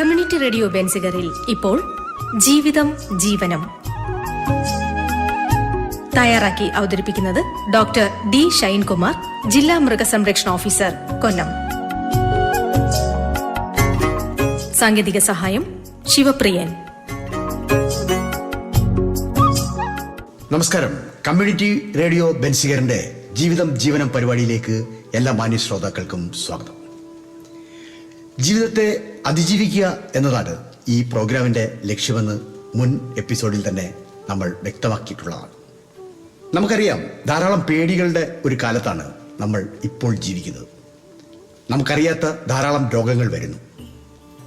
Community radio ബെൻസിഗറിൽ ഇപ്പോൾ ജീവിതം ജീവനം. തയ്യാറാക്കി അവതരിപ്പിക്കുന്നത് ഡോക്ടർ ഡി ഷൈൻകുമാർ ജില്ലാ മൃഗസംരക്ഷണ ഓഫീസർ കൊല്ലം സാങ്കേതിക സഹായം ശിവപ്രിയൻ. നമസ്കാരം. കമ്മ്യൂണിറ്റി റേഡിയോ ബെൻസിഗറിന്റെ ജീവിതം ജീവനം പരിപാടിയിലേക്ക് എല്ലാ മാന്യ ശ്രോതാക്കൾക്കും സ്വാഗതം. ജീവിതത്തെ അതിജീവിക്കുക എന്നതാണ് ഈ പ്രോഗ്രാമിന്റെ ലക്ഷ്യമെന്ന് മുൻ എപ്പിസോഡിൽ തന്നെ നമ്മൾ വ്യക്തമാക്കിയിട്ടുള്ളതാണ്. നമുക്കറിയാം ധാരാളം പേടികളുടെ ഒരു കാലത്താണ് നമ്മൾ ഇപ്പോൾ ജീവിക്കുന്നത്. നമുക്കറിയാത്ത ധാരാളം രോഗങ്ങൾ വരുന്നു.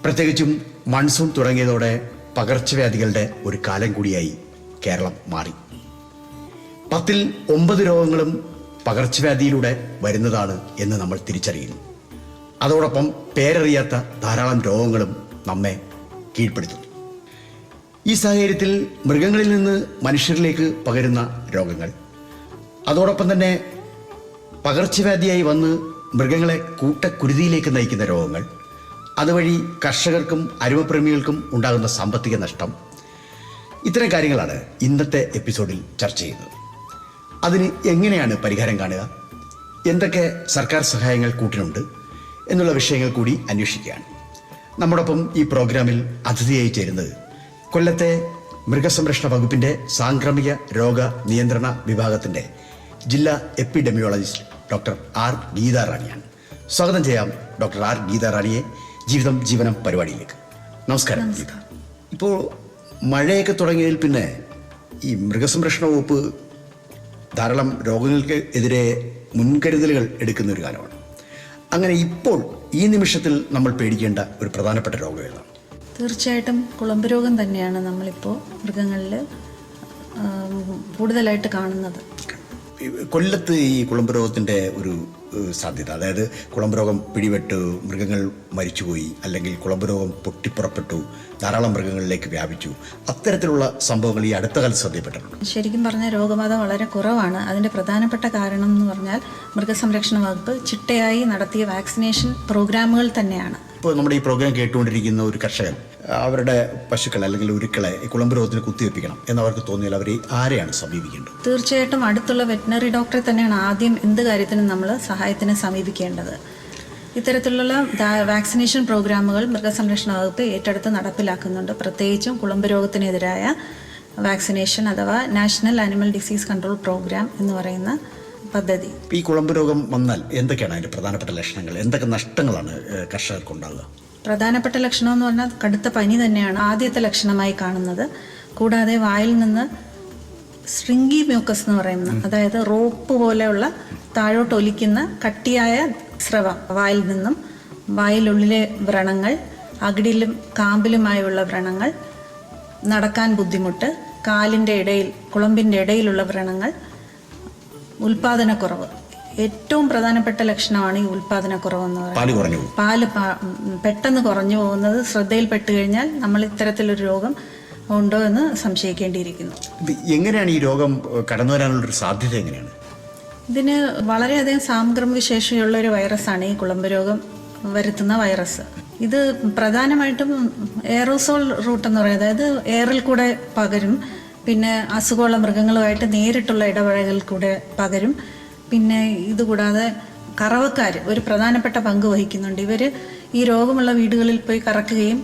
പ്രത്യേകിച്ചും മൺസൂൺ തുടങ്ങിയതോടെ പകർച്ചവ്യാധികളുടെ ഒരു കാലം കൂടിയായി കേരളം മാറി. പത്തിൽ ഒമ്പത് രോഗങ്ങളും പകർച്ചവ്യാധിയിലൂടെ വരുന്നതാണ് എന്ന് നമ്മൾ തിരിച്ചറിയുന്നു. അതോടൊപ്പം പേരറിയാത്ത ധാരാളം രോഗങ്ങളും നമ്മെ കീഴ്പ്പെടുത്തുന്നു. ഈ സാഹചര്യത്തിൽ മൃഗങ്ങളിൽ നിന്ന് മനുഷ്യരിലേക്ക് പകരുന്ന രോഗങ്ങൾ. അതോടൊപ്പം തന്നെ പകർച്ചവ്യാധിയായി വന്ന് മൃഗങ്ങളെ കൂട്ടക്കുരുതിയിലേക്ക് നയിക്കുന്ന രോഗങ്ങൾ. അതുവഴി കർഷകർക്കും അരുമപ്രേമികൾക്കും ഉണ്ടാകുന്ന സാമ്പത്തിക നഷ്ടം. ഇത്തരം കാര്യങ്ങളാണ് ഇന്നത്തെ എപ്പിസോഡിൽ ചർച്ച ചെയ്യുന്നത്. അതിന് എങ്ങനെയാണ് പരിഹാരം കാണുക? എന്തൊക്കെ സർക്കാർ സഹായങ്ങൾ കൂട്ടിനുണ്ട്? എന്നുള്ള വിഷയങ്ങൾ കൂടി അന്വേഷിക്കുകയാണ്. നമ്മോടൊപ്പം ഈ പ്രോഗ്രാമിൽ അതിഥിയായി ചേരുന്നത് കൊല്ലത്തെ മൃഗസംരക്ഷണ വകുപ്പിന്റെ സാംക്രമിക രോഗ നിയന്ത്രണ വിഭാഗത്തിന്റെ ജില്ലാ എപ്പിഡെമിയോളജിസ്റ്റ് ഡോക്ടർ ആർ ഗീത റാണിയാണ് സ്വാഗതം ചെയ്യാം ഡോക്ടർ ആർ ഗീത റാണിയെ ജീവിതം ജീവനം പരിപാടിയിലേക്ക്. നമസ്കാരം ഗീത. ഇപ്പോൾ മഴയൊക്കെ തുടങ്ങിയതിൽ പിന്നെ ഈ മൃഗസംരക്ഷണ വകുപ്പ് ധാരാളം രോഗങ്ങൾക്ക് എതിരെ മുൻകരുതലുകൾ എടുക്കുന്ന ഒരു കാലമാണ്. അങ്ങനെ ഇപ്പോൾ ഈ നിമിഷത്തിൽ നമ്മൾ പേടിക്കേണ്ട ഒരു പ്രധാനപ്പെട്ട രോഗം ഏതാണ്? തീർച്ചയായിട്ടും കുളമ്പ് രോഗം തന്നെയാണ് നമ്മളിപ്പോൾ മൃഗങ്ങളിൽ കൂടുതലായിട്ട് കാണുന്നത്. കൊല്ലത്ത് ഈ കുളമ്പ് രോഗത്തിന്റെ ഒരു സാധ്യത അതായത് കുളമ്പ് രോഗം പിടിപെട്ടു മൃഗങ്ങൾ മരിച്ചുപോയി അല്ലെങ്കിൽ കുളമ്പ് രോഗം പൊട്ടിപ്പുറപ്പെട്ടു ധാരാളം മൃഗങ്ങളിലേക്ക് വ്യാപിച്ചു. അത്തരത്തിലുള്ള സംഭവങ്ങൾ ഈ അടുത്ത കാലത്ത് ശ്രദ്ധയപ്പെട്ടിട്ടുണ്ട് ശരിക്കും പറഞ്ഞാൽ രോഗബാധ വളരെ കുറവാണ്. അതിന്റെ പ്രധാനപ്പെട്ട കാരണം എന്ന് പറഞ്ഞാൽ മൃഗസംരക്ഷണ വകുപ്പ് ചിട്ടയായി നടത്തിയ വാക്സിനേഷൻ പ്രോഗ്രാമുകൾ തന്നെയാണ്. ഇപ്പോൾ നമ്മുടെ ഈ പ്രോഗ്രാം കേട്ടുകൊണ്ടിരിക്കുന്ന ഒരു കർഷകൻ അവരുടെ പശുക്കളെ അല്ലെങ്കിൽ ഉരുക്കളെ ഈ കുളമ്പ് രോഗത്തിന് കുത്തിവെപ്പിക്കണം എന്നവർക്ക് തോന്നിയാൽ അവർ ആരെയാണ് സമീപിക്കേണ്ടത്? തീർച്ചയായിട്ടും അടുത്തുള്ള വെറ്റിനറി ഡോക്ടറെ തന്നെയാണ് ആദ്യം എന്ത് കാര്യത്തിനും നമ്മൾ സഹായത്തിന് സമീപിക്കേണ്ടത്. ഇത്തരത്തിലുള്ള വാക്സിനേഷൻ പ്രോഗ്രാമുകൾ മൃഗസംരക്ഷണ വകുപ്പ് ഏറ്റെടുത്ത് നടപ്പിലാക്കുന്നുണ്ട്. പ്രത്യേകിച്ചും കുളമ്പ് രോഗത്തിനെതിരായ വാക്സിനേഷൻ അഥവാ national animal disease control programme എന്ന് പറയുന്ന പദ്ധതി. ഈ കുളമ്പ് രോഗം വന്നാൽ എന്തൊക്കെയാണ് അതിന്റെ പ്രധാനപ്പെട്ട ലക്ഷണങ്ങൾ? എന്തൊക്കെ നഷ്ടങ്ങളാണ് കർഷകർക്ക് ഉണ്ടാകുക പ്രധാനപ്പെട്ട ലക്ഷണം എന്ന് പറഞ്ഞാൽ കടുത്ത പനി തന്നെയാണ് ആദ്യത്തെ ലക്ഷണമായി കാണുന്നത്. കൂടാതെ വായിൽ നിന്ന് ശൃംഗി മ്യൂക്കസ് എന്ന് പറയുന്ന അതായത് റോപ്പ് പോലെയുള്ള താഴോട്ട് ഒലിക്കുന്ന കട്ടിയായ സ്രവം വായിൽ നിന്നും വായിലുള്ളിലെ വ്രണങ്ങൾ അകിടിലും കാമ്പിലുമായുള്ള വ്രണങ്ങൾ നടക്കാൻ ബുദ്ധിമുട്ട് കാലിന്റെ ഇടയിൽ കുളമ്പിന്റെ ഇടയിലുള്ള വ്രണങ്ങൾ ഉൽപാദനക്കുറവ് ഏറ്റവും പ്രധാനപ്പെട്ട ലക്ഷണമാണ് ഈ ഉൽപാദനക്കുറവ് എന്ന് പറയുന്നത്. പാൽ പെട്ടെന്ന് കുറഞ്ഞു പോകുന്നത് ശ്രദ്ധയിൽപ്പെട്ട് കഴിഞ്ഞാൽ നമ്മൾ ഇത്തരത്തിലൊരു രോഗം ഉണ്ടോ എന്ന് സംശയിക്കേണ്ടിയിരിക്കുന്നു. എങ്ങനെയാണ് ഈ രോഗം കടന്നു കടന്നു വരാനുള്ളൊരു സാധ്യത എങ്ങനെയാണ്? ഇതിന് വളരെയധികം സാംക്രമിക ശേഷിയുള്ള ഒരു വൈറസാണ് ഈ കുളമ്പ് രോഗം വരുത്തുന്ന വൈറസ്. ഇത് പ്രധാനമായിട്ടും എയറോസോൾ റൂട്ട് എന്ന് പറയുന്നത് അതായത് എയറിൽ കൂടെ പകരും. പിന്നെ അസുഖമുള്ള മൃഗങ്ങളുമായിട്ട് നേരിട്ടുള്ള ഇടപഴകൽ കൂടെ പകരും. പിന്നെ ഇതുകൂടാതെ കറവക്കാർ ഒരു പ്രധാനപ്പെട്ട പങ്ക് വഹിക്കുന്നുണ്ട്. ഇവർ ഈ രോഗമുള്ള വീടുകളിൽ പോയി കറക്കുകയും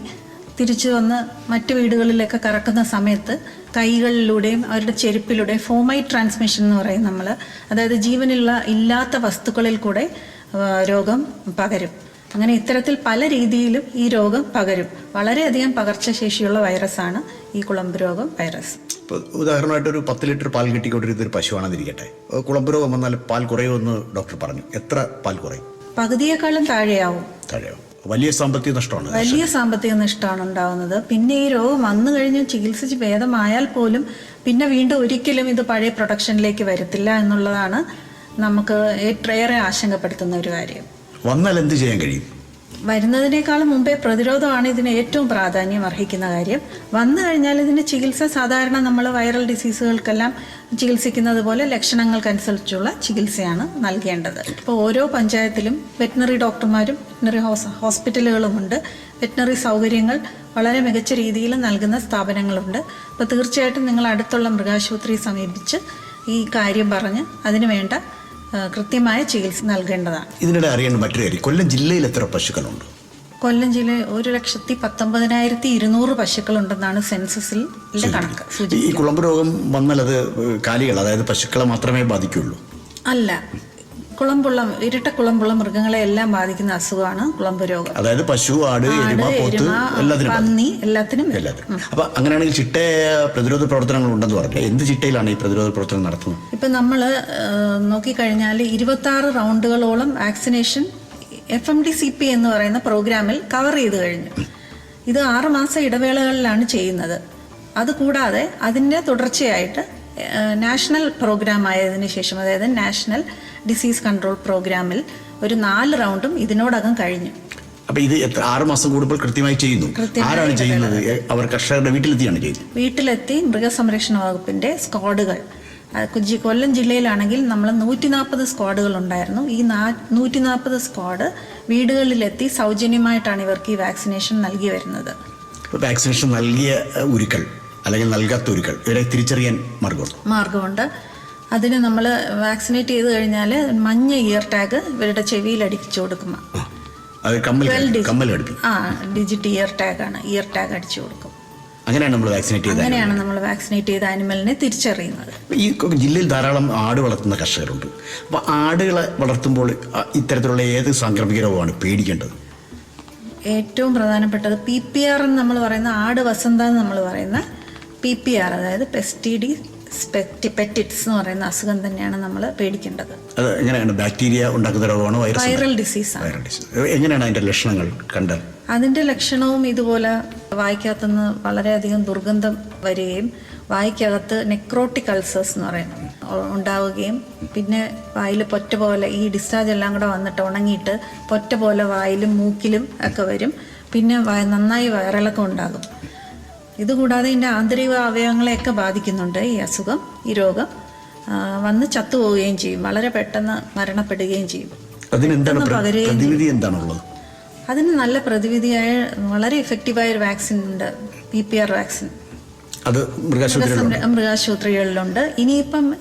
തിരിച്ചു വന്ന് മറ്റു വീടുകളിലൊക്കെ കറക്കുന്ന സമയത്ത് കൈകളിലൂടെയും അവരുടെ ചെരുപ്പിലൂടെയും ഫോമൈറ്റ് ട്രാൻസ്മിഷൻ എന്ന് പറയും നമ്മൾ അതായത് ജീവനുള്ള ഇല്ലാത്ത വസ്തുക്കളിൽ കൂടെ രോഗം പകരും. അങ്ങനെ ഇത്തരത്തിൽ പല രീതിയിലും ഈ രോഗം പകരും. വളരെയധികം പകർച്ചശേഷിയുള്ള വൈറസാണ് ഈ കുളമ്പ് രോഗം വൈറസ്. ഇപ്പോൾ ഉദാഹരണമായിട്ട് ഒരു പത്ത് ലിറ്റർ പാൽ കിട്ടിക്കൊണ്ടിരുന്ന ഒരു പശുവാണെന്നിരിക്കട്ടെ. കുളമ്പ് രോഗം വന്നാൽ പാൽ കുറയുമെന്ന് ഡോക്ടർ പറഞ്ഞു. എത്ര പാൽ കുറയും? പകുതിയേക്കാളും താഴെയാവും. താഴെയാവും. വലിയ സാമ്പത്തിക നഷ്ടമാണ് വലിയ സാമ്പത്തിക നഷ്ടമാണ് ഉണ്ടാവുന്നത്. പിന്നെ ഈ രോഗം വന്നു കഴിഞ്ഞ് ചികിത്സിച്ച് ഭേദമായാൽ പോലും പിന്നെ വീണ്ടും ഒരിക്കലും ഇത് പഴയ പ്രൊഡക്ഷനിലേക്ക് വരത്തില്ല എന്നുള്ളതാണ് നമുക്ക് ഏറെ ആശങ്കപ്പെടുത്തുന്ന ഒരു കാര്യം. വന്നാൽ എന്ത് ചെയ്യാൻ കഴിയും? വരുന്നതിനേക്കാളും മുമ്പേ പ്രതിരോധമാണ് ഇതിന് ഏറ്റവും പ്രാധാന്യം അർഹിക്കുന്ന കാര്യം. വന്നു കഴിഞ്ഞാൽ ഇതിന് ചികിത്സ സാധാരണ നമ്മൾ വൈറൽ ഡിസീസുകൾക്കെല്ലാം ചികിത്സിക്കുന്നത് പോലെ ലക്ഷണങ്ങൾക്കനുസരിച്ചുള്ള ചികിത്സയാണ് നൽകേണ്ടത്. ഇപ്പോൾ ഓരോ പഞ്ചായത്തിലും വെറ്റിനറി ഡോക്ടർമാരും വെറ്റിനറി ഹോസ് ഹോസ്പിറ്റലുകളുമുണ്ട്. വെറ്റിനറി സൗകര്യങ്ങൾ വളരെ മികച്ച രീതിയിൽ നൽകുന്ന സ്ഥാപനങ്ങളുണ്ട്. അപ്പോൾ തീർച്ചയായിട്ടും നിങ്ങൾ അടുത്തുള്ള മൃഗാശുപത്രിയെ സമീപിച്ച് ഈ കാര്യം പറഞ്ഞ് അതിന് വേണ്ട ആ, കൃത്യമായ ചികിത്സ നൽകേണ്ടതാണ്. ഇതിനിടെ അറിയേണ്ട മറ്റൊരു കാര്യം. കൊല്ലം ജില്ലയിൽ എത്ര പശുക്കളുണ്ട്? കൊല്ലം ജില്ലയിൽ ഒരു ലക്ഷത്തി പത്തൊമ്പതിനായിരത്തി ഇരുന്നൂറ് പശുക്കളുണ്ടെന്നാണ് സെൻസസിൽ കണക്ക് ഈ കുളമ്പ് രോഗം വന്നാൽ അത് കാലികൾ അതായത് പശുക്കളെ മാത്രമേ ബാധിക്കുള്ളൂ അല്ല. കുളമ്പുള്ള ഇരട്ട കുളമ്പുള്ള മൃഗങ്ങളെ എല്ലാം ബാധിക്കുന്ന അസുഖമാണ് കുളമ്പ് രോഗം. അതായത് പശു ആട് എരുമ പോത്ത് എല്ലാത്തിനും. പന്നി എല്ലാത്തിനും. എല്ലാത്തിനും. അപ്പൊ അങ്ങനെയാണെങ്കിൽ ചിട്ട പ്രതിരോധ പ്രവർത്തനങ്ങൾ ഉണ്ടെന്ന് പറഞ്ഞു? എന്ത് ചിട്ടയിലാണ് ഈ പ്രതിരോധ പ്രവർത്തനം നടത്തുന്നത്? ഇപ്പൊ നമ്മൾ നോക്കിക്കഴിഞ്ഞാൽ ഇരുപത്തി ആറ് റൗണ്ടുകളോളം vaccination F M D C P എന്ന് പറയുന്ന പ്രോഗ്രാമിൽ കവർ ചെയ്ത് കഴിഞ്ഞു. ഇത് ആറ് മാസ ഇടവേളകളിലാണ് ചെയ്യുന്നത്. അതുകൂടാതെ അതിന്റെ തുടർച്ചയായിട്ട് നാഷണൽ പ്രോഗ്രാം ആയതിനു ശേഷം അതായത് നാഷണൽ ഡിസീസ് കൺട്രോൾ പ്രോഗ്രാമിൽ ഒരു നാല് റൗണ്ടും ഇതിനോടകം കഴിഞ്ഞു. അപ്പൊ ഇത് എത്ര ആറ് മാസം കൂടുമ്പോൾ കൃത്യമായി ചെയ്യുന്നു? ആരാണ് ചെയ്യുന്നത്? അവർ കർഷകരുടെ വീട്ടിലെത്തിയാണ് ചെയ്യുന്നത്? വീട്ടിലെത്തി മൃഗസംരക്ഷണ വകുപ്പിന്റെ സ്ക്വാഡുകൾ. കുജി കൊല്ലം ജില്ലയിലാണെങ്കിൽ നമ്മൾ നൂറ്റി നാൽപ്പത് സ്ക്വാഡുകൾ ഉണ്ടായിരുന്നു. ഈ നൂറ്റി നാൽപ്പത് സ്ക്വാഡ് വീടുകളിലെത്തി സൗജന്യമായിട്ടാണ് ഇവർക്ക് ഈ വാക്സിനേഷൻ നൽകി വരുന്നത്. വാക്സിനേഷൻ നൽകിയ ഉരുക്കൾ. അല്ലെങ്കിൽ നൽകാത്ത ഉരുക്കൾ ഇവരെ തിരിച്ചറിയാൻ മാർഗമുണ്ട്? മാർഗമുണ്ട്. അതിന് നമ്മൾ വാക്സിനേറ്റ് ചെയ്ത് കഴിഞ്ഞാൽ മഞ്ഞ ഇയർ ടാഗ് ഇവരുടെ ചെവിയിൽ അടിച്ചു കൊടുക്കും അത് കമ്മൽ കമ്മൽ ആ ഡിജിറ്റ് ഇയർ ടാഗാണ് ഇയർ ടാഗ് അടിച്ചു കൊടുക്കും. അങ്ങനെയാണ് നമ്മൾ വാക്സിനേറ്റ് ചെയ്തത് അങ്ങനെയാണ് നമ്മൾ വാക്സിനേറ്റ് ചെയ്ത ആനിമലിനെ തിരിച്ചറിയുന്നത്. ഈ ജില്ലയിൽ ധാരാളം ആട് വളർത്തുന്ന കർഷകരുണ്ട്. അപ്പോൾ ആടുകളെ വളർത്തുമ്പോൾ ഇത്തരത്തിലുള്ള ഏത് സാംക്രമിക രോഗമാണ് പേടിക്കേണ്ടത്? ഏറ്റവും പ്രധാനപ്പെട്ടത് പി പി ആർ എന്ന് നമ്മൾ പറയുന്ന ആട് വസന്ത എന്ന് നമ്മൾ പറയുന്ന പി പി ആർ അതായത് പെസ്റ്റിഡി പെറ്റിറ്റ്സ് എന്ന് പറയുന്ന അസുഖം തന്നെയാണ് നമ്മൾ പേടിക്കേണ്ടത്. അത് എങ്ങനെയാണ്? ബാക്ടീരിയ ഉണ്ടാക്കുന്ന രോഗമാണോ? വൈറൽ ഡിസീസ് വൈറൽ ഡിസീസ് എങ്ങനെയാണ് അതിന്റെ ലക്ഷണങ്ങൾ കണ്ടത്? അതിന്റെ ലക്ഷണവും ഇതുപോലെ വായിക്കകത്തുനിന്ന് വളരെയധികം ദുർഗന്ധം വരികയും വായിക്കകത്ത് നെക്രോട്ടിക് അൾസേഴ്സ് എന്ന് പറയും ഉണ്ടാവുകയും പിന്നെ വായിൽ പൊറ്റ പോലെ ഈ ഡിസ്ചാർജ് എല്ലാം കൂടെ വന്നിട്ട് ഉണങ്ങിയിട്ട് പൊറ്റ പോലെ വായിലും മൂക്കിലും ഒക്കെ വരും. പിന്നെ നന്നായി വയറിളക്കം ഉണ്ടാകും. ഇതുകൂടാതെ ഇതിന്റെ ആന്തരിക അവയവങ്ങളെയൊക്കെ ബാധിക്കുന്നുണ്ട്. ഈ അസുഖം ഈ രോഗം വന്ന് ചത്തുപോവുകയും ചെയ്യും. വളരെ പെട്ടെന്ന് മരണപ്പെടുകയും ചെയ്യും. പ്രതിവിധി എന്താണുള്ളത്? അതിന് നല്ല പ്രതിവിധിയായ വളരെ എഫക്റ്റീവായ ഒരു വാക്സിൻ ഉണ്ട്. പി പി ആർ വാക്സിൻ അത് മൃഗാശുപത്രികളിലുണ്ട്. ഇനിയിപ്പം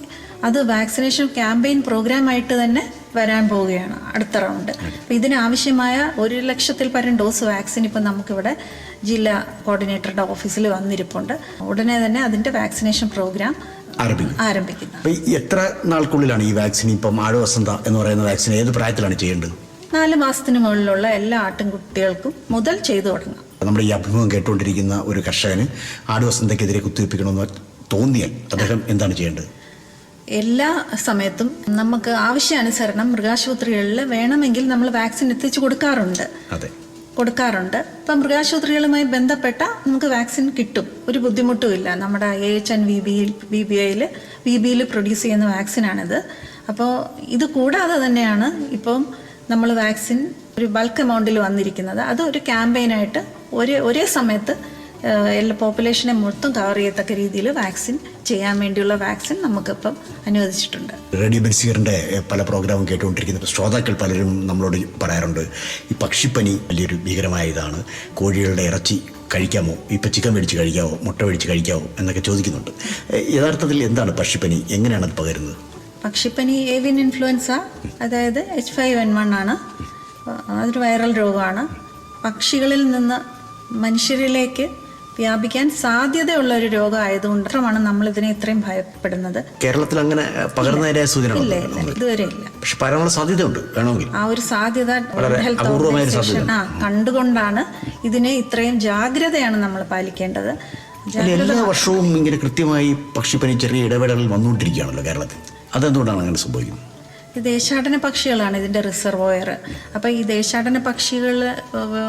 അത് വാക്സിനേഷൻ ക്യാമ്പയിൻ പ്രോഗ്രാം ആയിട്ട് തന്നെ വരാൻ പോവുകയാണ് അടുത്ത റൗണ്ട്. അപ്പം ഇതിനാവശ്യമായ ഒരു ലക്ഷത്തിൽ പരം ഡോസ് വാക്സിൻ ഇപ്പം നമുക്കിവിടെ ജില്ലാ കോർഡിനേറ്ററുടെ ഓഫീസിൽ വന്നിരിപ്പുണ്ട്. ഉടനെ തന്നെ അതിന്റെ വാക്സിനേഷൻ പ്രോഗ്രാം ആരംഭിക്കും. ആരംഭിക്കുന്നു. അപ്പൊ എത്ര നാൾക്കുള്ളിലാണ് ഈ വാക്സിൻ ഇപ്പം ആഴവസന്ത എന്ന് പറയുന്ന വാക്സിൻ ഏത് പ്രായത്തിലാണ് ചെയ്യേണ്ടത്? നാല് മാസത്തിന് മുകളിലുള്ള എല്ലാ ആട്ടിൻകുട്ടികൾക്കും മുതൽ ചെയ്തു തുടങ്ങാം. നമ്മുടെ ഈ അഭിമുഖം കേട്ടുകൊണ്ടിരിക്കുന്ന ഒരു കർഷകന് ആടുവസന്തക്കെതിരെ കുത്തിവെപ്പിക്കണമെന്ന് തോന്നിയാൽ അദ്ദേഹം എന്താണ് ചെയ്യേണ്ടത്? എല്ലാ സമയത്തും നമുക്ക് ആവശ്യാനുസരണം മൃഗാശുപത്രികളിൽ വേണമെങ്കിൽ നമ്മൾ വാക്സിൻ എത്തിച്ചു കൊടുക്കാറുണ്ട്. കൊടുക്കാറുണ്ട്. ഇപ്പം മൃഗാശുപത്രികളുമായി ബന്ധപ്പെട്ട നമുക്ക് വാക്സിൻ കിട്ടും. ഒരു ബുദ്ധിമുട്ടുമില്ല നമ്മുടെ എ എച്ച് എൻ വി ബിയിൽ വി ബി ഐയിൽ വി ബിയിൽ പ്രൊഡ്യൂസ് ചെയ്യുന്ന വാക്സിനാണിത്. അപ്പോൾ ഇത് കൂടാതെ തന്നെയാണ് ഇപ്പം നമ്മൾ വാക്സിൻ ഒരു ബൾക്ക് എമൗണ്ടിൽ വന്നിരിക്കുന്നത്. അത് ഒരു ക്യാമ്പയിനായിട്ട് ഒരേ ഒരേ സമയത്ത് എല്ലാ പോപ്പുലേഷനെ മൊത്തം കവർ ചെയ്യത്തക്ക രീതിയിൽ വാക്സിൻ ചെയ്യാൻ വേണ്ടിയുള്ള വാക്സിൻ നമുക്കിപ്പം അനുവദിച്ചിട്ടുണ്ട്. റേഡിയോ ബെൻസിയറിന്റെ പല പ്രോഗ്രാമും കേട്ടുകൊണ്ടിരിക്കുന്ന ശ്രോതാക്കൾ പലരും നമ്മളോട് പറയാറുണ്ട് ഈ പക്ഷിപ്പനി വലിയൊരു ഭീകരമായ ഇതാണ്. കോഴികളുടെ ഇറച്ചി കഴിക്കാമോ? ഇപ്പം ചിക്കൻ മേടിച്ച് കഴിക്കാമോ മുട്ട മേടിച്ച് കഴിക്കാമോ എന്നൊക്കെ ചോദിക്കുന്നുണ്ട്. യഥാർത്ഥത്തിൽ എന്താണ് പക്ഷിപ്പനി? എങ്ങനെയാണ് അത് പകരുന്നത്? പക്ഷിപ്പനി ഏവിയൻ ഇൻഫ്ലുവൻസ അതായത് എച്ച് ഫൈവ് എൻ വൺ ആണ്. അതൊരു വൈറൽ രോഗമാണ്. പക്ഷികളിൽ നിന്ന് മനുഷ്യരിലേക്ക് വ്യാപിക്കാൻ സാധ്യതയുള്ള ഒരു രോഗമായതുകൊണ്ട് മാത്രമാണ് നമ്മൾ ഇതിനെ ഇത്രയും ഭയപ്പെടുന്നത്. കേരളത്തിൽ അങ്ങനെ പകർന്നതിന്റെ സൂചന ഇല്ല ഇല്ല ഇതുവരെ ഇല്ല. പക്ഷെ സാധ്യതയുണ്ട് വേണമെങ്കിൽ. ആ ഒരു സാധ്യത ഹെൽത്ത് ഓർഗനൈസേഷൻ ആ കണ്ടുകൊണ്ടാണ് ഇതിനെ ഇത്രയും ജാഗ്രതയാണ് നമ്മൾ പാലിക്കേണ്ടത്. എല്ലാ വർഷവും ഇങ്ങനെ കൃത്യമായി പക്ഷിപ്പനി ചെറിയ ഇടവേളകളിൽ വന്നുകൊണ്ടിരിക്കുകയാണല്ലോ കേരളത്തിൽ. അതെന്തുകൊണ്ടാണ് അങ്ങനെ സംഭവിക്കുന്നത്? ദേശാടന പക്ഷികളാണ് ഇതിന്റെ റിസർവോയർ. അപ്പോൾ ഈ ദേശാടന പക്ഷികൾ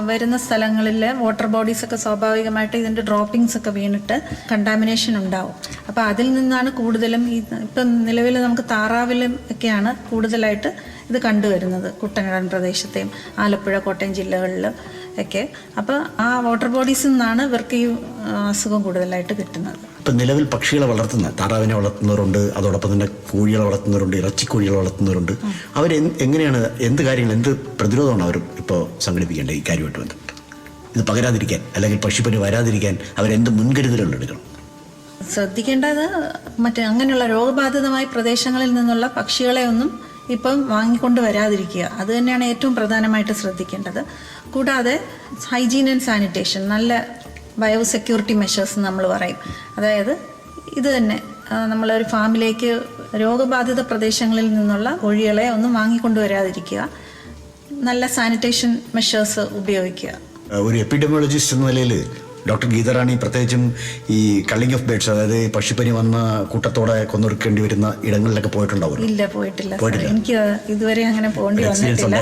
വരുന്ന സ്ഥലങ്ങളിൽ വാട്ടർ ബോഡീസ് ഒക്കെ സ്വാഭാവികമായിട്ട് ഇതിന്റെ ഡ്രോപ്പിംഗ്സ് ഒക്കെ വീണിട്ട് കണ്ടാമിനേഷൻ ഉണ്ടാവും. അപ്പോൾ അതിൽ നിന്നാണ് കൂടുതലും ഈ ഇപ്പം നിലവിൽ നമുക്ക് താറാവിലും ഒക്കെയാണ് കൂടുതലായിട്ട് ഇത് കണ്ടുവരുന്നത് കുട്ടനാടൻ പ്രദേശത്തെയും ആലപ്പുഴ കോട്ടയം ജില്ലകളിൽ ഒക്കെ. അപ്പോൾ ആ വാട്ടർ ബോഡീസിൽ നിന്നാണ് ഇവർക്ക് ഈ അസുഖം കൂടുതലായിട്ട് കിട്ടുന്നത്. ഇപ്പം നിലവിൽ പക്ഷികളെ വളർത്തുന്ന താറാവിനെ വളർത്തുന്നവരുണ്ട് അതോടൊപ്പം തന്നെ കോഴികളെ വളർത്തുന്നവരുണ്ട് ഇറച്ചിക്കോഴികളെ വളർത്തുന്നവരുണ്ട്. അവർ എങ്ങനെയാണ് എന്ത് കാര്യങ്ങൾ എന്ത് പ്രതിരോധമാണ് അവർ ഇപ്പോൾ സംഘടിപ്പിക്കേണ്ടത് ഈ കാര്യമായിട്ട് ബന്ധപ്പെട്ട്? ഇത് പകരാതിരിക്കാൻ അല്ലെങ്കിൽ പക്ഷിപ്പനി വരാതിരിക്കാൻ അവരെന്ത് മുൻകരുതലുകൾ എടുക്കണം? ശ്രദ്ധിക്കേണ്ടത് മറ്റേ അങ്ങനെയുള്ള രോഗബാധിതമായ പ്രദേശങ്ങളിൽ നിന്നുള്ള പക്ഷികളെ ഒന്നും ഇപ്പം വാങ്ങിക്കൊണ്ട് വരാതിരിക്കുക. അത് തന്നെയാണ് ഏറ്റവും പ്രധാനമായിട്ട് ശ്രദ്ധിക്കേണ്ടത്. കൂടാതെ ഹൈജീൻ ആൻഡ് സാനിറ്റേഷൻ നല്ല ബയോസെക്യൂരിറ്റി മെഷേഴ്സ് നമ്മൾ പറയും. അതായത് ഇത് തന്നെ നമ്മളൊരു ഫാമിലേക്ക് രോഗബാധിത പ്രദേശങ്ങളിൽ നിന്നുള്ള കോഴികളെ ഒന്നും വാങ്ങിക്കൊണ്ടുവരാതിരിക്കുക. നല്ല സാനിറ്റേഷൻ മെഷേഴ്സ് ഉപയോഗിക്കുക. ഒരു എപ്പിഡമിയോളജിസ്റ്റ് എന്ന നിലയിൽ ഡോക്ടർ ഗീതറാണി പ്രത്യേകിച്ചും ഈ കള്ളിങ് ഓഫ് ബേഡ്സ് അതായത് പക്ഷിപ്പനി വന്ന കൂട്ടത്തോടെ കൊന്നൊടുക്കേണ്ടി വരുന്ന ഇടങ്ങളിലൊക്കെ പോയിട്ടുണ്ടാവും ഇല്ല പോയിട്ടില്ല. എനിക്ക് ഇതുവരെ അങ്ങനെ പോകേണ്ടി വന്നിട്ടില്ല.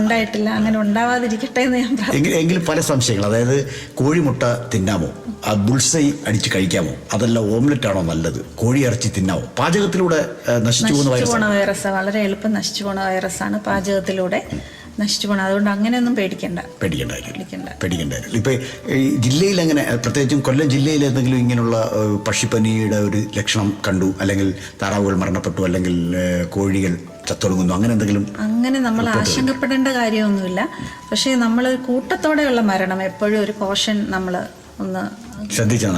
ഉണ്ടായിട്ടില്ല. അങ്ങനെ ഉണ്ടാവാതിരിക്കട്ടെ എന്ന് ഞാൻ. എങ്കിലും പല സംശയങ്ങൾ. അതായത് കോഴിമുട്ട തിന്നാമോ? ആ ബുൾസൈ അടിച്ച് കഴിക്കാമോ? അതല്ല ഓംലെറ്റ് ആണോ നല്ലത്? കോഴി ഇറച്ചി തിന്നാമോ? പാചകത്തിലൂടെ നശിച്ചു പോകുന്ന വൈറസ് വളരെ എളുപ്പം നശിച്ചു വൈറസ് ആണ് പാചകത്തിലൂടെ. നശിച്ചു പോകണം അതുകൊണ്ട് അങ്ങനെയൊന്നും പേടിക്കണ്ട. പേടിക്കേണ്ട കാര്യം പേടിക്കണ്ട. ഇപ്പൊ ഈ ജില്ലയിൽ അങ്ങനെ പ്രത്യേകിച്ചും കൊല്ലം ജില്ലയിൽ എന്തെങ്കിലും ഇങ്ങനെയുള്ള പക്ഷിപ്പനിയുടെ ഒരു ലക്ഷണം കണ്ടു? അല്ലെങ്കിൽ താറാവുകൾ മരണപ്പെട്ടു? അല്ലെങ്കിൽ കോഴികൾ ചത്തൊടുങ്ങുന്നു? അങ്ങനെ എന്തെങ്കിലും അങ്ങനെ നമ്മൾ ആശങ്കപ്പെടേണ്ട കാര്യമൊന്നുമില്ല. പക്ഷേ നമ്മൾ കൂട്ടത്തോടെയുള്ള മരണം എപ്പോഴും ഒരു കോഷൻ നമ്മൾ ഒന്ന്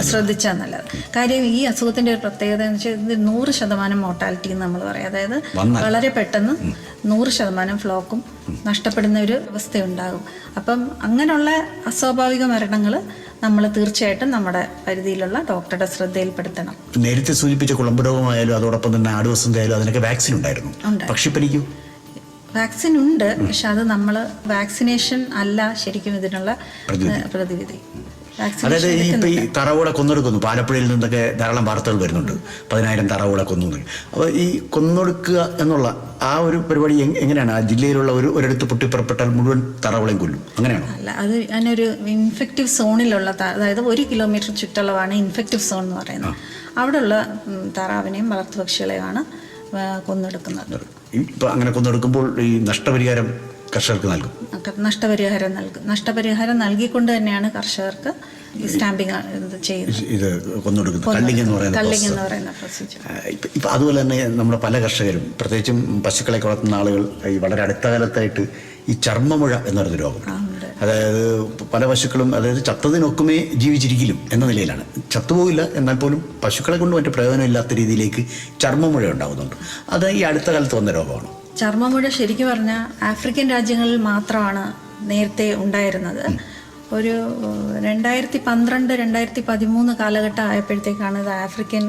ശ്രദ്ധിച്ചാൽ നല്ലത്. കാര്യം ഈ അസുഖത്തിന്റെ ഒരു പ്രത്യേകത എന്ന് വെച്ചാൽ ഇത് നൂറ് ശതമാനം മോർട്ടാലിറ്റി എന്ന് നമ്മൾ പറയും. അതായത് വളരെ പെട്ടെന്ന് നൂറ് ശതമാനം ഫ്ലോക്കും നഷ്ടപ്പെടുന്ന ഒരു അവസ്ഥയുണ്ടാകും. അപ്പം അങ്ങനെയുള്ള അസ്വാഭാവിക മരണങ്ങൾ നമ്മൾ തീർച്ചയായിട്ടും നമ്മുടെ പരിധിയിലുള്ള ഡോക്ടറുടെ ശ്രദ്ധയിൽപ്പെടുത്തണം. നേരത്തെ സൂചിപ്പിച്ച കുളമ്പ് രോഗമായാലും അതോടൊപ്പം തന്നെ ആടുവസന്ത ആയാലും അതിനൊക്കെ വാക്സിൻ ഉണ്ടായിരുന്നു. ഉണ്ട്. പക്ഷിപ്പനിക്കും വാക്സിൻ ഉണ്ട്. പക്ഷെ അത് നമ്മൾ വാക്സിനേഷൻ അല്ല ശരിക്കും ഇതിനുള്ള പ്രതിവിധി. അതായത് ഇപ്പൊ ഈ തറവുകളെ കൊന്നൊടുക്കുന്നു. പാലപ്പുഴയിൽ നിന്നൊക്കെ ധാരാളം വാർത്തകൾ വരുന്നുണ്ട്. പതിനായിരം തറവുകളെ കൊന്നു. അപ്പോൾ ഈ കൊന്നൊടുക്കുക എന്നുള്ള ആ ഒരു പരിപാടി എങ്ങനെയാണ്? ആ ജില്ലയിലുള്ള ഒരു ഒരിടത്ത് പൊട്ടിപ്പുറപ്പെട്ടാൽ മുഴുവൻ തറവുകളെയും കൊല്ലും. അങ്ങനെയാണോ? അല്ല അത് അതിനൊരു ഇൻഫെക്റ്റീവ് സോണിലുള്ള അതായത് ഒരു കിലോമീറ്റർ ചുറ്റളവാണ് ഇൻഫെക്റ്റീവ് സോൺ എന്ന് പറയുന്നത്. അവിടെയുള്ള താറാവിനെയും വളർത്തുപക്ഷികളെയുമാണ് കൊന്നെടുക്കുന്നത്. ഇപ്പൊ അങ്ങനെ കൊന്നെടുക്കുമ്പോൾ ഈ നഷ്ടപരിഹാരം കർഷകർക്ക് നൽകും. നഷ്ടപരിഹാരം നൽകും. നഷ്ടപരിഹാരം നൽകിക്കൊണ്ട് തന്നെയാണ് കർഷകർക്ക് ഈ സ്റ്റാമ്പിങ് ഇത് കൊന്നൊടുക്കുന്നത്. കള്ളിങ് എന്ന് പറയുന്ന ഇപ്പൊ അതുപോലെ തന്നെ നമ്മുടെ പല കർഷകരും പ്രത്യേകിച്ചും പശുക്കളെ വളർത്തുന്ന ആളുകൾ ഈ വളരെ അടുത്ത കാലത്തായിട്ട് ഈ ചർമ്മമുഴ എന്ന് പറയുന്ന രോഗം അതായത് പല പശുക്കളും അതായത് ചത്തതിനൊക്കുമേ ജീവിച്ചിരിക്കലും എന്ന നിലയിലാണ്. ചത്തുപോകില്ല എന്നാൽ പോലും പശുക്കളെ കൊണ്ട് മറ്റു പ്രയോജനമില്ലാത്ത രീതിയിലേക്ക് ചർമ്മമുഴ ഉണ്ടാകുന്നുണ്ട്. അത് ഈ അടുത്ത കാലത്ത് വന്ന രോഗമാണ്. ചർമ്മമുഴ ശരിക്കും പറഞ്ഞാൽ ആഫ്രിക്കൻ രാജ്യങ്ങളിൽ മാത്രമാണ് നേരത്തെ ഉണ്ടായിരുന്നത്. ഒരു രണ്ടായിരത്തി പന്ത്രണ്ട് രണ്ടായിരത്തി പതിമൂന്ന് കാലഘട്ടം ആയപ്പോഴത്തേക്കാണ് ഇത് ആഫ്രിക്കൻ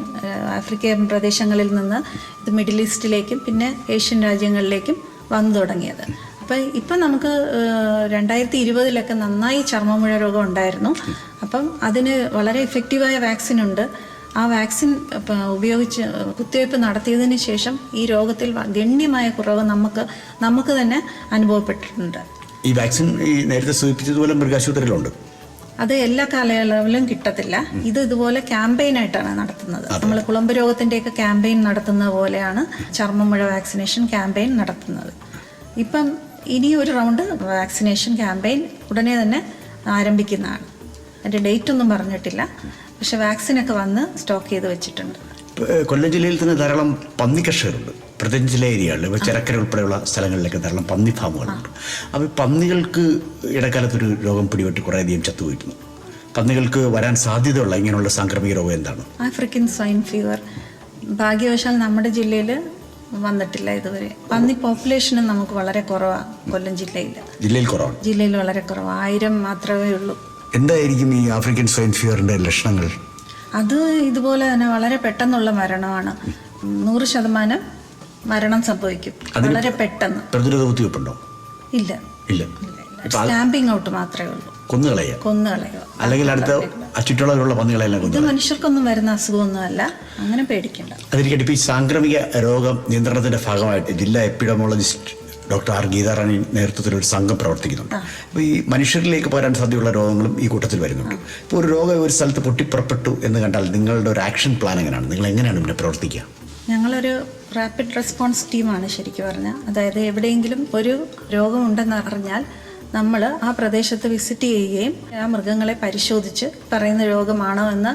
ആഫ്രിക്കൻ പ്രദേശങ്ങളിൽ നിന്ന് ഇത് മിഡിൽ ഈസ്റ്റിലേക്കും പിന്നെ ഏഷ്യൻ രാജ്യങ്ങളിലേക്കും വന്നു തുടങ്ങിയത്. അപ്പം ഇപ്പം നമുക്ക് രണ്ടായിരത്തി ഇരുപതിലൊക്കെ നന്നായി ചർമ്മമുഴ രോഗം ഉണ്ടായിരുന്നു. അപ്പം അതിന് വളരെ ഇഫക്റ്റീവായ വാക്സിൻ ഉണ്ട്. ആ വാക്സിൻ ഉപയോഗിച്ച് കുത്തിവയ്പ്പ് നടത്തിയതിന് ശേഷം ഈ രോഗത്തിൽ ഗണ്യമായ കുറവ് നമുക്ക് നമുക്ക് തന്നെ അനുഭവപ്പെട്ടിട്ടുണ്ട്. ഈ വാക്സിൻ ഈ നേരത്തെ സൂചിപ്പിച്ചതുപോലെ മൃഗാശുപത്രിയിലുണ്ട്. അത് എല്ലാ കാലയളവിലും കിട്ടത്തില്ല. ഇത് ഇതുപോലെ ക്യാമ്പയിൻ ആയിട്ടാണ് നടത്തുന്നത്. നമ്മൾ കുളമ്പ് രോഗത്തിന്റെയൊക്കെ ക്യാമ്പയിൻ നടത്തുന്ന പോലെയാണ് ചർമ്മമുഴ വാക്സിനേഷൻ ക്യാമ്പയിൻ നടത്തുന്നത്. ഇപ്പം ഇനി ഒരു റൗണ്ട് വാക്സിനേഷൻ ക്യാമ്പയിൻ ഉടനെ തന്നെ ആരംഭിക്കുന്നതാണ്. അതിന്റെ ഡേറ്റ് ഒന്നും പറഞ്ഞിട്ടില്ല. പക്ഷെ വാക്സിനൊക്കെ വന്ന് സ്റ്റോക്ക് ചെയ്ത് വെച്ചിട്ടുണ്ട്. കൊല്ലം ജില്ലയിൽ തന്നെ ധാരാളം പന്നി കർഷകരുണ്ട്. പ്രത്യേകിച്ച് ചില ഏരിയകളിൽ. ഇപ്പോൾ ചിരക്കര ഉൾപ്പെടെയുള്ള സ്ഥലങ്ങളിലൊക്കെ ധാരാളം പന്നി ഫാമുകളുണ്ട്. അപ്പോൾ പന്നികൾക്ക് ഇടക്കാലത്തൊരു രോഗം പിടിപെട്ട് കുറേയധികം ചത്തുപോയിരുന്നു പന്നികൾക്ക് വരാൻ സാധ്യതയുള്ള ഇങ്ങനെയുള്ള സാംക്രമിക രോഗം എന്താണ്? African swine fever. ഭാഗ്യവശാൽ നമ്മുടെ ജില്ലയിൽ വന്നിട്ടില്ല ഇതുവരെ. പന്നി പോപ്പുലേഷനും നമുക്ക് വളരെ കുറവാണ് കൊല്ലം ജില്ലയിൽ. ജില്ലയിൽ കുറവാണ്. ജില്ലയിൽ വളരെ കുറവാണ് ആയിരം മാത്രമേ ഉള്ളൂ. എന്തായിരിക്കും ഈ ആഫ്രിക്കൻ സ്വൈൻ ഫീവറിന്റെ ലക്ഷണങ്ങൾ? അത് ഇതുപോലെ തന്നെ വളരെ പെട്ടെന്നുള്ള മരണമാണ്. നൂറ് ശതമാനം മരണം സംഭവിക്കും. വളരെ പെട്ടെന്ന്. പ്രതിരോധ കുത്തിവെപ്പുണ്ടോ ഇല്ല. ഇല്ല. സ്റ്റാമ്പിങ് ഔട്ട് മാത്രമേ ഉള്ളൂ. കൊന്നുകളയുക. അല്ലെങ്കിൽ അടുത്ത പന്നികളെല്ലാം ഇത് മനുഷ്യർക്കൊന്നും വരുന്ന അസുഖമൊന്നുമല്ല. അങ്ങനെ പേടിക്കണ്ട. അതിരിക്കട്ടെ ഇപ്പോൾ ഈ സാംക്രമിക രോഗം നിയന്ത്രണത്തിന്റെ ഭാഗമായിട്ട് ജില്ലാ എപ്പിഡമോളജിസ്റ്റ് ഡോക്ടർ ആർ ഗീതാറാണി നേതൃത്വത്തിൽ ഒരു സംഘം പ്രവർത്തിക്കുന്നുണ്ട്. അപ്പോൾ ഈ മനുഷ്യരിലേക്ക് പോരാൻ സാധ്യതയുള്ള രോഗങ്ങളും ഈ കൂട്ടത്തിൽ വരുന്നുണ്ട്. ഇപ്പോൾ ഒരു രോഗം ഒരു സ്ഥലത്ത് പൊട്ടിപ്പുറപ്പെട്ടു എന്ന് കണ്ടാൽ നിങ്ങളുടെ ഒരു ആക്ഷൻ പ്ലാൻ എങ്ങനെയാണ്? നിങ്ങൾ എങ്ങനെയാണ് പിന്നെ പ്രവർത്തിക്കുക? ഞങ്ങളൊരു റാപ്പിഡ് റെസ്പോൺസ് ടീമാണ് ശരിക്കും പറഞ്ഞാൽ അതായത് എവിടെയെങ്കിലും ഒരു രോഗമുണ്ടെന്ന് അറിഞ്ഞാൽ നമ്മൾ ആ പ്രദേശത്ത് വിസിറ്റ് ചെയ്യുകയും ആ മൃഗങ്ങളെ പരിശോധിച്ച് പറയുന്ന രോഗമാണോ എന്ന്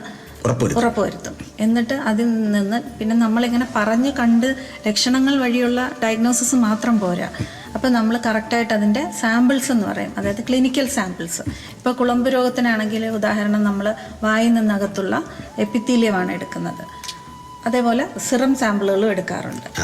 ഉറപ്പുവരുത്തും. എന്നിട്ട് അതിൽ നിന്ന് പിന്നെ നമ്മളിങ്ങനെ പറഞ്ഞ് കണ്ട് ലക്ഷണങ്ങൾ വഴിയുള്ള ഡയഗ്നോസിസ് മാത്രം പോരാ. അപ്പോൾ നമ്മൾ കറക്റ്റായിട്ട് അതിന്റെ സാമ്പിൾസ് എന്ന് പറയും. അതായത് ക്ലിനിക്കൽ സാമ്പിൾസ് ഇപ്പോൾ കുളമ്പ് രോഗത്തിനാണെങ്കിൽ ഉദാഹരണം നമ്മൾ വായിൽ നിന്നകത്തുള്ള എപ്പിത്തീലിയമാണ് എടുക്കുന്നത്. അതേപോലെ സിറം സാമ്പിളുകളും എടുക്കാറുണ്ട്.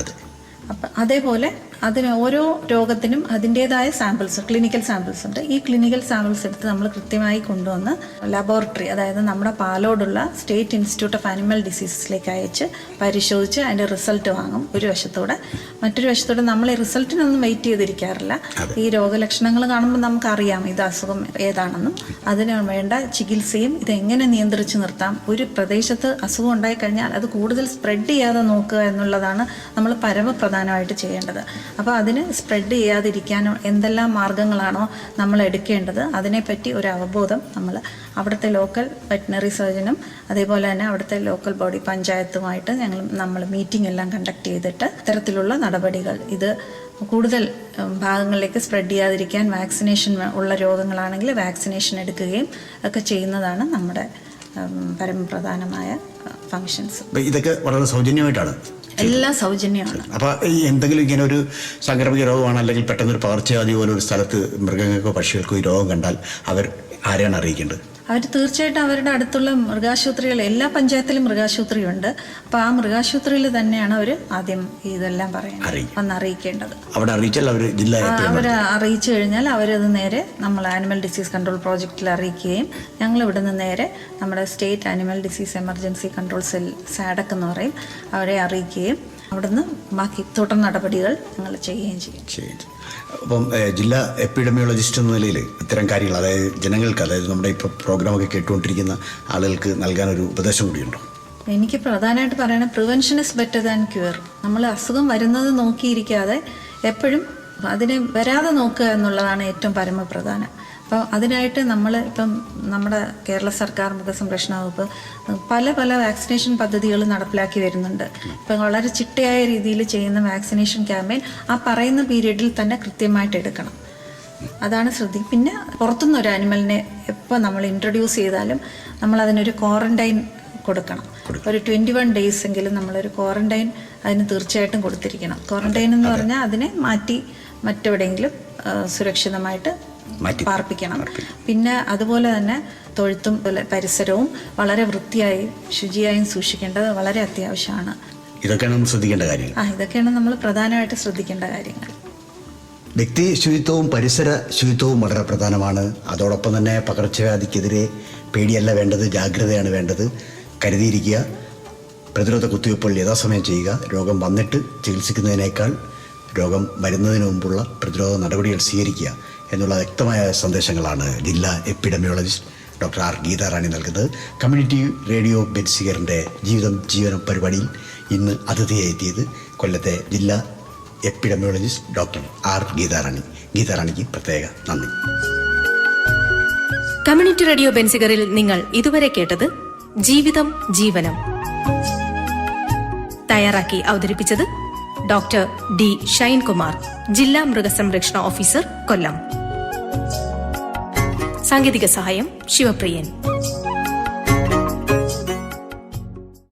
അപ്പം അതേപോലെ അതിന് ഓരോ രോഗത്തിനും അതിന്റെതായ സാമ്പിൾസ് ക്ലിനിക്കൽ സാമ്പിൾസ് ഉണ്ട്. ഈ ക്ലിനിക്കൽ സാമ്പിൾസ് എടുത്ത് നമ്മൾ കൃത്യമായി കൊണ്ടുവന്ന് ലബോറട്ടറി അതായത് നമ്മുടെ പാലോടുള്ള സ്റ്റേറ്റ് ഇൻസ്റ്റിറ്റ്യൂട്ട് ഓഫ് ആനിമൽ ഡിസീസസിലേക്ക് അയച്ച് പരിശോധിച്ച് അതിന്റെ റിസൾട്ട് വാങ്ങും ഒരു വശത്തോടെ. മറ്റൊരു വശത്തോടെ നമ്മൾ ഈ റിസൾട്ടിനൊന്നും വെയിറ്റ് ചെയ്തിരിക്കാറില്ല. ഈ രോഗലക്ഷണങ്ങൾ കാണുമ്പോൾ നമുക്കറിയാം ഇത് അസുഖം ഏതാണെന്നും. അതിന് വേണ്ട ചികിത്സയും ഇതെങ്ങനെ നിയന്ത്രിച്ച് നിർത്താം. ഒരു പ്രദേശത്ത് അസുഖം ഉണ്ടായിക്കഴിഞ്ഞാൽ അത് കൂടുതൽ സ്പ്രെഡ് ചെയ്യാതെ നോക്കുക എന്നുള്ളതാണ് നമ്മൾ പരമപ്രധാനമായിട്ട് ചെയ്യേണ്ടത്. അപ്പോൾ അതിന് സ്പ്രെഡ് ചെയ്യാതിരിക്കാൻ എന്തെല്ലാം മാർഗങ്ങളാണോ നമ്മൾ എടുക്കേണ്ടത് അതിനെപ്പറ്റി ഒരു അവബോധം നമ്മൾ അവിടുത്തെ ലോക്കൽ വെറ്റിനറി സർജനും അതേപോലെ തന്നെ അവിടുത്തെ ലോക്കൽ ബോഡി പഞ്ചായത്തുമായിട്ട് ഞങ്ങൾ നമ്മൾ മീറ്റിംഗ് എല്ലാം കണ്ടക്ട് ചെയ്തിട്ട് ഇത്തരത്തിലുള്ള നടപടികൾ. ഇത് കൂടുതൽ ഭാഗങ്ങളിലേക്ക് സ്പ്രെഡ് ചെയ്യാതിരിക്കാൻ വാക്സിനേഷൻ ഉള്ള രോഗങ്ങളാണെങ്കിൽ വാക്സിനേഷൻ എടുക്കുകയും ഒക്കെ ചെയ്യുന്നതാണ് നമ്മുടെ പരമപ്രധാനമായ ഫങ്ഷൻസ് ഇതൊക്കെ വളരെ സൗജന്യമായിട്ടാണ്. എല്ലാം സൗജന്യമാണ്. അപ്പൊ എന്തെങ്കിലും ഇങ്ങനെ ഒരു സംക്രമിക രോഗമാണ് അല്ലെങ്കിൽ പെട്ടെന്ന് ഒരു പകർച്ചവ്യാധി പോലെ ഒരു സ്ഥലത്ത് മൃഗങ്ങൾക്കോ പക്ഷികൾക്കോ ഈ രോഗം കണ്ടാൽ അവർ ആരെയാണ് അറിയിക്കേണ്ടത്? അവർ തീർച്ചയായിട്ടും അവരുടെ അടുത്തുള്ള മൃഗാശുപത്രികൾ എല്ലാ പഞ്ചായത്തിലും മൃഗാശുപത്രിയുണ്ട്. അപ്പോൾ ആ മൃഗാശുപത്രിയിൽ തന്നെയാണ് അവർ ആദ്യം ഇതെല്ലാം പറയുന്നത്. വന്ന് അറിയിക്കേണ്ടത്. അവിടെ അറിയിച്ചാൽ അവർ അവർ അറിയിച്ചു കഴിഞ്ഞാൽ അവരത് നേരെ നമ്മൾ ആനിമൽ ഡിസീസ് കൺട്രോൾ പ്രോജക്റ്റിൽ അറിയിക്കുകയും ഞങ്ങൾ ഇവിടുന്ന് നേരെ നമ്മുടെ state animal disease emergency control cell സാഡക് എന്ന് പറയും അവരെ അറിയിക്കുകയും അവിടുന്ന് ബാക്കി തുടർ നടപടികൾ ഞങ്ങൾ ചെയ്യുകയും ചെയ്യും. ശരി അപ്പം ജില്ലാ എപ്പിഡമിയോളജിസ്റ്റ് എന്ന നിലയിൽ ഇത്തരം കാര്യങ്ങൾ അതായത് ജനങ്ങൾക്ക് അതായത് നമ്മുടെ ഇപ്പോൾ പ്രോഗ്രാമൊക്കെ കേട്ടുകൊണ്ടിരിക്കുന്ന ആളുകൾക്ക് നൽകാൻ ഒരു ഉപദേശം കൂടിയുണ്ടോ? എനിക്ക് പ്രധാനമായിട്ട് പറയണത് prevention is better than cure നമ്മൾ അസുഖം വരുന്നത് നോക്കിയിരിക്കാതെ എപ്പോഴും അതിനെ വരാതെ നോക്കുക എന്നുള്ളതാണ് ഏറ്റവും പരമപ്രധാനം. അപ്പോൾ അതിനായിട്ട് നമ്മൾ ഇപ്പം നമ്മുടെ കേരള സർക്കാർ മൃഗസംരക്ഷണ വകുപ്പ് പല പല വാക്സിനേഷൻ പദ്ധതികൾ നടപ്പിലാക്കി വരുന്നുണ്ട്. ഇപ്പം വളരെ ചിട്ടയായ രീതിയിൽ ചെയ്യുന്ന വാക്സിനേഷൻ ക്യാമ്പയിൻ ആ പറയുന്ന പീരീഡിൽ തന്നെ കൃത്യമായിട്ട് എടുക്കണം. അതാണ് ശ്രദ്ധി. പിന്നെ പുറത്തുനിന്ന് ഒരു ആനിമലിനെ എപ്പോൾ നമ്മൾ ഇൻട്രൊഡ്യൂസ് ചെയ്താലും നമ്മൾ അതിനൊരു ക്വാറന്റൈൻ കൊടുക്കണം. ഒരു ട്വന്റി വൺ ഡേയ്സ് എങ്കിലും നമ്മളൊരു ക്വാറന്റൈൻ അതിന് തീർച്ചയായിട്ടും കൊടുത്തിരിക്കണം. ക്വാറന്റൈൻ എന്ന് പറഞ്ഞാൽ അതിനെ മാറ്റി മറ്റെവിടെയെങ്കിലും സുരക്ഷിതമായിട്ട് മാറ്റി പാർപ്പിക്കണം. പിന്നെ അതുപോലെ തന്നെ തൊഴുത്തും പരിസരവും വളരെ വൃത്തിയായും ശുചിയായും സൂക്ഷിക്കേണ്ടത് വളരെ അത്യാവശ്യമാണ്. ഇതൊക്കെയാണ് നമ്മൾ ശ്രദ്ധിക്കേണ്ട കാര്യങ്ങൾ. ആ ഇതൊക്കെയാണ് നമ്മൾ പ്രധാനമായിട്ട് ശ്രദ്ധിക്കേണ്ട കാര്യങ്ങൾ. വ്യക്തി ശുചിത്വവും പരിസര ശുചിത്വവും വളരെ പ്രധാനമാണ്. അതോടൊപ്പം തന്നെ പകർച്ചവ്യാധിക്കെതിരെ പേടിയല്ല വേണ്ടത് ജാഗ്രതയാണ് വേണ്ടത്. കരുതിയിരിക്കുക പ്രതിരോധ കുത്തിവയ്പ്പുകൾ യഥാസമയം ചെയ്യുക. രോഗം വന്നിട്ട് ചികിത്സിക്കുന്നതിനേക്കാൾ രോഗം വരുന്നതിന് മുമ്പുള്ള പ്രതിരോധ നടപടികൾ സ്വീകരിക്കുക. എന്നുള്ള വ്യക്തമായ സന്ദേശങ്ങളാണ് ജില്ലാ എപ്പിഡമിയോളജിസ്റ്റ് ഡോക്ടർ ആർ ഗീതാറാണി നൽകുന്നത്. കമ്മ്യൂണിറ്റി റേഡിയോ ബെൻസിഗറിന്റെ ജീവിതം ജീവനം പരിപാടിയിൽ ഇന്ന് അതിഥിയായി എത്തിയത് കൊല്ലത്തെ ജില്ലാ എപ്പിഡമിയോളജിസ്റ്റ് ഡോക്ടർ ആർ ഗീതാറാണി. ഗീതാറാണിക്ക് പ്രത്യേക നന്ദി. കമ്മ്യൂണിറ്റി റേഡിയോ ബെൻസിഗറിൽ നിങ്ങൾ ഇതുവരെ കേട്ടത് ജീവിതം ജീവനം. തയ്യാറാക്കി അവതരിപ്പിച്ചത് ഡോക്ടർ ഡി ഷൈൻകുമാർ ജില്ലാ മൃഗസംരക്ഷണ ഓഫീസർ കൊല്ലം. സാങ്കേതിക സഹായം ശിവപ്രിയൻ.